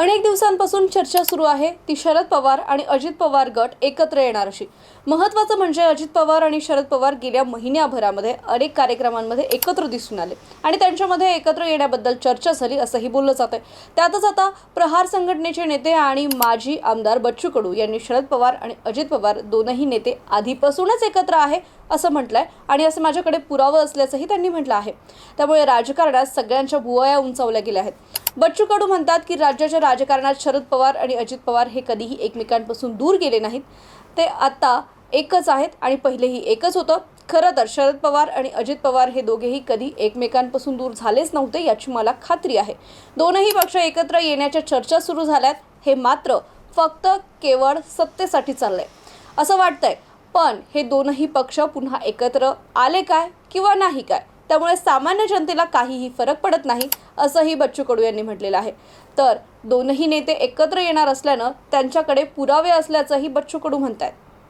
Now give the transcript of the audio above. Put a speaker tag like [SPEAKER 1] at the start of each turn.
[SPEAKER 1] अनेक दिवसांपासून चर्चा सुरू आहे. ती शरद पवार आणि अजित पवार गट एकत्र येणार अशी. महत्त्वाचं म्हणजे अजित पवार आणि शरद पवार गेल्या महिन्याभरामध्ये अनेक कार्यक्रमांमध्ये एकत्र दिसून आले आणि त्यांच्यामध्ये एकत्र येण्याबद्दल चर्चा झाली असंही बोललं जात आहे त्यातच आता प्रहार संघटनेचे नेते आणि माजी आमदार बच्चू कडू यांनी शरद पवार आणि अजित पवार दोनही नेते आधीपासूनच एकत्र आहे असं म्हटलंय आणि असं माझ्याकडे पुरावं असल्याचंही त्यांनी म्हटलं आहे. त्यामुळे राजकारणात सगळ्यांच्या भुवया उंचावल्या गेल्या आहेत. बच्चू कडू म्हणतात की राज्याच्या राजकारणात शरद पवार आणि अजित पवार हे कधीही एकमेकांपासून दूर गेले नाहीत. ते आता एकच आहेत आणि पहिलेही एकच होतं. खरं तर शरद पवार आणि अजित पवार हे दोघेही कधी एकमेकांपासून दूर झालेच नव्हते याची मला खात्री आहे. दोनही पक्ष एकत्र येण्याच्या चर्चा सुरू झाल्यात. हे मात्र फक्त केवळ सत्तेसाठी चाललंय. असं वाटतंय. पण हे दोनही पक्ष पुन्हा एकत्र आले काय किंवा नाही काय? त्यामुळे सामान्य जनतेला काहीही फरक पडत नाही असंही बच्चू कडू यांनी म्हटलेलं आहे. तर दोनही नेते एकत्र येणार असल्यानं त्यांच्याकडे पुरावे असल्याचंही बच्चू कडू म्हणत आहेत